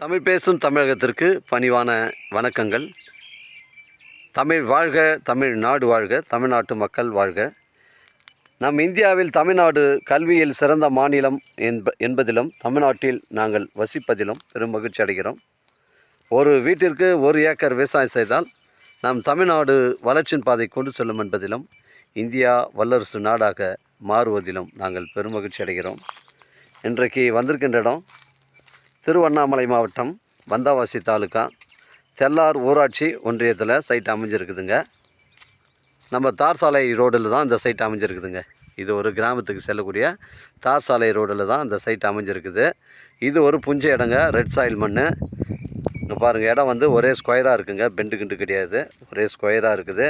தமிழ் பேசும் தமிழகத்திற்கு பணிவான வணக்கங்கள். தமிழ் வாழ்க தமிழ் நாடு வாழ்க தமிழ்நாட்டு மக்கள் வாழ்க. நம் இந்தியாவில் தமிழ்நாடு கல்வியில் சிறந்த மாநிலம் என்ப என்பதிலும் தமிழ்நாட்டில் நாங்கள் வசிப்பதிலும் பெரும் மகிழ்ச்சி அடைகிறோம். ஒரு வீட்டிற்கு ஒரு ஏக்கர் விவசாயம் செய்தால் நம் தமிழ்நாடு வளர்ச்சியின் பாதை கொண்டு செல்லும் என்பதிலும் இந்தியா வல்லரசு நாடாக மாறுவதிலும் நாங்கள் பெரும் மகிழ்ச்சி அடைகிறோம். இன்றைக்கு வந்திருக்கின்ற இடம் திருவண்ணாமலை மாவட்டம் வந்தாவாசி தாலுக்கா தெல்லார் ஊராட்சி ஒன்றியத்தில் சைட் அமைஞ்சிருக்குதுங்க. நம்ம தார் சாலை ரோடில் தான் இந்த சைட் அமைஞ்சிருக்குதுங்க. இது ஒரு கிராமத்துக்கு செல்லக்கூடிய தார் சாலை ரோடில் தான் இந்த சைட் அமைஞ்சிருக்குது. இது ஒரு புஞ்ச இடங்க ரெட் சாயில் மண் இங்கே பாருங்கள் இடம் வந்து ஒரே ஸ்கொயராக இருக்குங்க. பெண்டு கிண்டு கிடையாது. ஒரே ஸ்கொயராக இருக்குது.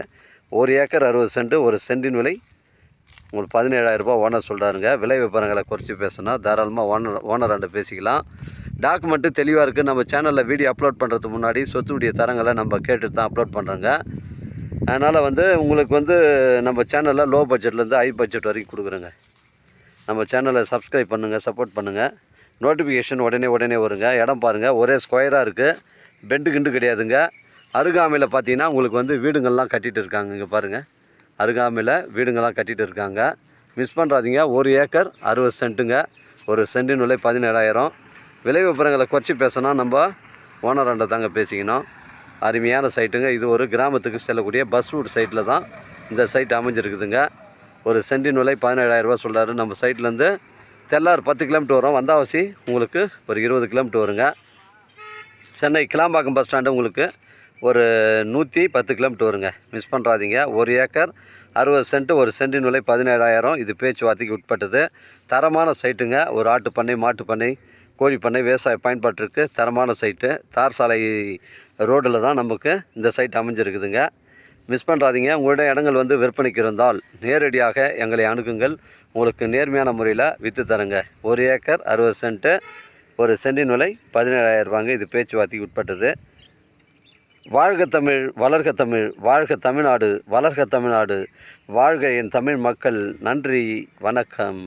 ஒரு ஏக்கர் அறுபது சென்ட் ஒரு சென்டின் விலை உங்களுக்கு பதினேழாயிரரூபா ஓனர் சொல்கிறாருங்க விலை விவரங்களை குறைச்சி பேசுனா தாராளமாக ஓனர் ஓனராண்ட பேசிக்கலாம். டாக்குமெண்ட்டு தெளிவாக இருக்குது நம்ம சேனலில் வீடியோ அப்லோட் பண்ணுறதுக்கு முன்னாடி சொத்துடைய தரங்களை நம்ம கேட்டுட்டு தான் அப்லோட் பண்ணுறோங்க அதனால் வந்து உங்களுக்கு வந்து நம்ம சேனலில் லோ பட்ஜெட்லேருந்து ஹை பட்ஜெட் வரைக்கும் கொடுக்குறோங்க. நம்ம சேனலை சப்ஸ்கிரைப் பண்ணுங்கள் சப்போர்ட் பண்ணுங்கள் நோட்டிஃபிகேஷன் உடனே உடனே வருங்க. இடம் பாருங்கள் ஒரே ஸ்கொயராக இருக்குது பெண்டு கிண்டு கிடையாதுங்க. அருகாமையில் பார்த்தீங்கன்னா உங்களுக்கு வந்து வீடுங்கள்லாம் கட்டிகிட்டு இருக்காங்க. இங்கே பாருங்கள் அருகாமையில் வீடுங்கள்லாம் கட்டிகிட்டு இருக்காங்க. மிஸ் பண்ணுறாதீங்க ஒரு ஏக்கர் அறுபது சென்ட்டுங்க. ஒரு சென்டின் விலை பதினேழாயிரம். விலை விவரங்களை குறைச்சி பேசினா நம்ம ஓனராண்ட தாங்க பேசிக்கணும். அருமையான சைட்டுங்க இது ஒரு கிராமத்துக்கு செல்லக்கூடிய பஸ் ரூட் சைட்டில் தான் இந்த சைட் அமைஞ்சிருக்குதுங்க. ஒரு சென்டின் விலை பதினேழாயிரரூபா சொல்கிறாரு நம்ம சைட்லேருந்து தெல்லார் பத்து கிலோமீட்டர் வரும். வந்தாவாசி உங்களுக்கு ஒரு இருபது கிலோமீட்டர் வருங்க. சென்னை கிளாம்பாக்கம் பஸ் ஸ்டாண்டு உங்களுக்கு ஒரு நூற்றி பத்து கிலோமீட்டர் வருங்க. மிஸ் பண்ணுறாதீங்க ஒரு ஏக்கர் அறுபது சென்ட்டு ஒரு சென்டின் விலை பதினேழாயிரம். இது பேச்சுவார்த்தைக்கு உட்பட்டது. தரமான சைட்டுங்க ஒரு ஆட்டு பண்ணை மாட்டு பண்ணை கோழி பண்ணை விவசாய பயன்பாட்டிற்கு தரமான சைட்டு. தார் சாலை ரோடில் தான் நமக்கு இந்த சைட் அமைஞ்சிருக்குதுங்க. மிஸ் பண்ணுறாதீங்க உங்களுடைய இடங்கள் வந்து விற்பனைக்கு இருந்தால் நேரடியாக எங்களை அணுகுங்கள். உங்களுக்கு நேர்மையான முறையில் விற்று தரங்க. ஒரு ஏக்கர் அறுபது சென்ட்டு ஒரு சென்டின் விலை பதினேழாயிரம் ரூபாங்க. இது பேச்சுவார்த்தைக்கு உட்பட்டது. வாழ்க தமிழ் வளர்க தமிழ் வாழ்க தமிழ்நாடு வளர்க தமிழ்நாடு வாழ்க என் தமிழ் மக்கள். நன்றி வணக்கம்.